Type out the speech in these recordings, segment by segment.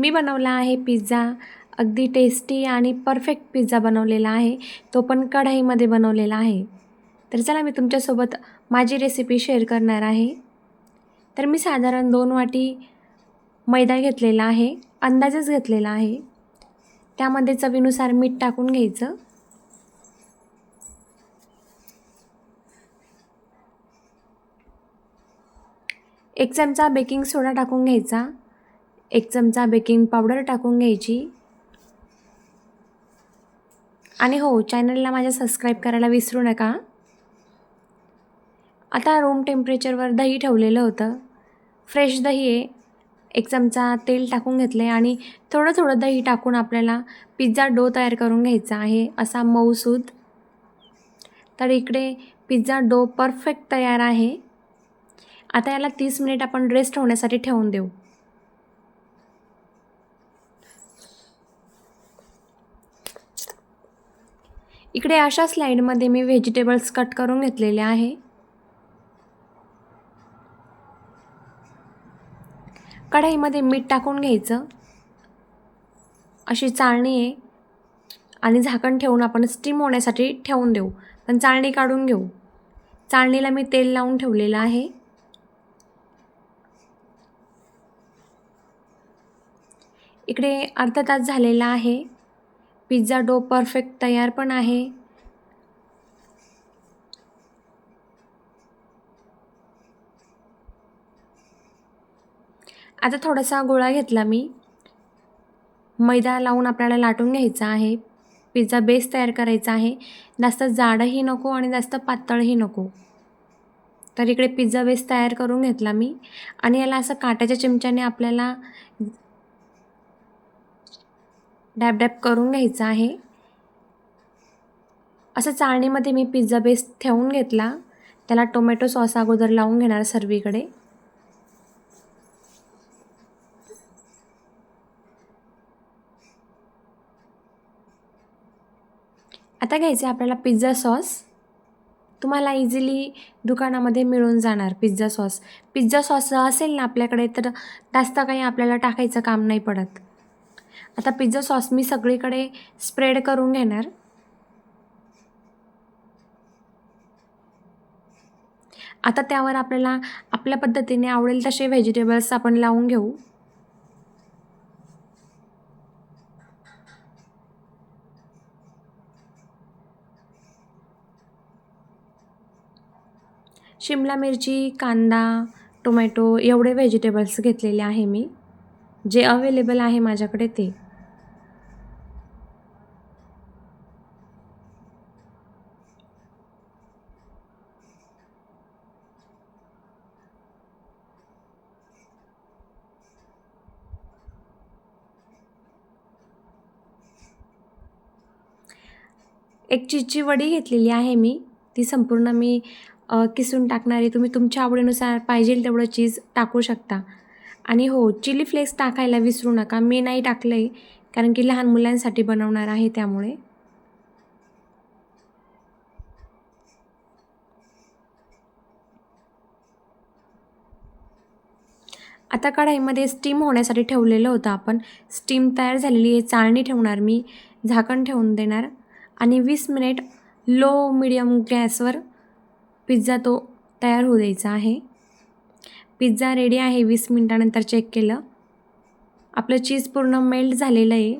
मी बनवला आहे पिझ्झा. अगदी टेस्टी आणि परफेक्ट पिझ्झा बनवलेला आहे. तो पण कढाईमध्ये बनवलेला आहे. तर चला मी तुमच्यासोबत माझी रेसिपी शेअर करणार आहे. तर मी साधारण दोन वाटी मैदा घेतलेला आहे. अंदाजच घेतलेला आहे. त्यामध्ये चवीनुसार मीठ टाकून घ्यायचं. एक चमचा बेकिंग सोडा टाकून घ्यायचा. एक चमचा बेकिंग पावडर टाकून घ्यायची. आणि हो चॅनलला माझ्या सबस्क्राईब करायला विसरू नका. आता रूम टेम्परेचरवर दही ठेवलेलं होतं. फ्रेश दही आहे. एक चमचा तेल टाकून घेतलं आहे आणि थोडं थोडं दही टाकून आपल्याला पिझ्झा डो तयार करून घ्यायचा आहे असा मऊसूद तर इकडे पिझ्झा डो परफेक्ट तयार आहे. आता याला तीस मिनिट आपण रेस्ट होण्यासाठी ठेवून देऊ. इकडे अशा स्लाईडमध्ये मी व्हेजिटेबल्स कट करून घेतलेले आहे. कढाईमध्ये मीठ टाकून घ्यायचं. अशी चाळणी आहे. आणि झाकण ठेवून आपण स्टीम होण्यासाठी ठेवून देऊ. पण चाळणी काढून घेऊ. चाळणीला मी तेल लावून ठेवलेलं आहे. इकडे अर्धा तास झालेला आहे. पिझ्झा डो परफेक्ट तयार पण आहे. आता थोडासा गोळा घेतला मी. मैदा लावून आपल्याला लाटून घ्यायचा आहे. पिझ्झा बेस तयार करायचा आहे. जास्त जाडही नको आणि जास्त पातळही नको. तर इकडे पिझ्झा बेस तयार करून घेतला मी. आणि याला असं काट्याच्या चिमच्याने आपल्याला डॅप डॅप करून घ्यायचं आहे. असं चाळणीमध्ये मी पिझ्झा बेस ठेवून घेतला. त्याला टोमॅटो सॉस अगोदर लावून घेणार सर्वीकडे. आता घ्यायचे आपल्याला पिझ्झा सॉस तुम्हाला इझिली दुकानामध्ये मिळून जाणार पिझ्झा सॉस पिझ्झा सॉस असेल ना आपल्याकडे तर जास्त काही आपल्याला टाकायचं काम नाही पडत. आता पिझ्झा सॉस मी सगळीकडे स्प्रेड करून घेणार. आता त्यावर आपल्याला आपल्या पद्धतीने आवडेल तसे व्हेजिटेबल्स आपण लावून घेऊ. शिमला मिरची कांदा टोमॅटो एवढे व्हेजिटेबल्स घेतलेले आहे मी. जे अवेलेबल आहे माझ्याकडे ते. एक चीजची वडी घेतलेली आहे मी. ती संपूर्ण मी किसून टाकणारी. तुम्ही तुमच्या आवडीनुसार पाहिजे तेवढं चीज टाकू शकता. आणि हो चिली फ्लेक्स टाकायला विसरू नका. मी नाही टाकलं आहे कारण की लहान मुलांसाठी बनवणार आहे त्यामुळे. आता कढाईमध्ये स्टीम होण्यासाठी ठेवलेलं होतं आपण. स्टीम तयार झालेली आहे. चाळणी ठेवणार मी. झाकण ठेवून देणार. आणि वीस मिनिट लो मिडियम गॅसवर पिझ्झा तो तयार होऊ द्यायचा आहे. पिझ्झा रेडी आहे वीस मिनटानंतर चेक केलं. आपलं चीज पूर्ण मेल्ट झालेलं आहे.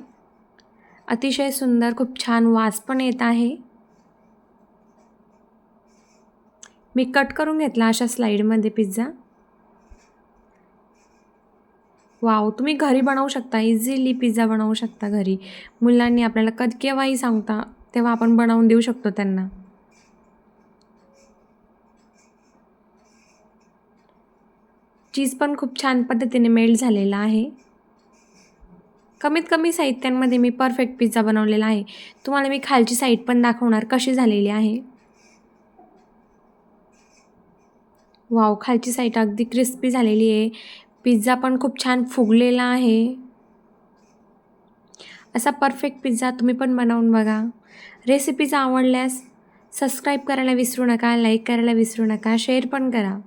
अतिशय सुंदर खूप छान वास पण येत आहे. मी कट करून घेतला अशा स्लाईडमध्ये पिझ्झा वाव तुम्ही घरी बनवू शकता इझिली पिझ्झा बनवू शकता घरी. मुलांनी आपल्याला कद केव्हाही सांगता तेव्हा आपण बनवून देऊ शकतो त्यांना. चीज पण खूप छान पद्धतीने मेल्ट झालेला आहे. कमीत कमी साहित्यांमध्ये मी परफेक्ट पिझ्झा बनवलेला आहे. तुम्हाला मी खालची साईड पण दाखवणार कशी झालेली आहे. वाव खालची साईड अगदी क्रिस्पी झालेली आहे. पिझ्झा पण खूप छान फुगलेला आहे. असा परफेक्ट पिझ्झा तुम्ही पण बनवून बघा. रेसिपीज आवडल्यास सबस्क्राईब करायला विसरू नका लाईक करायला विसरू नका शेअर पण करा.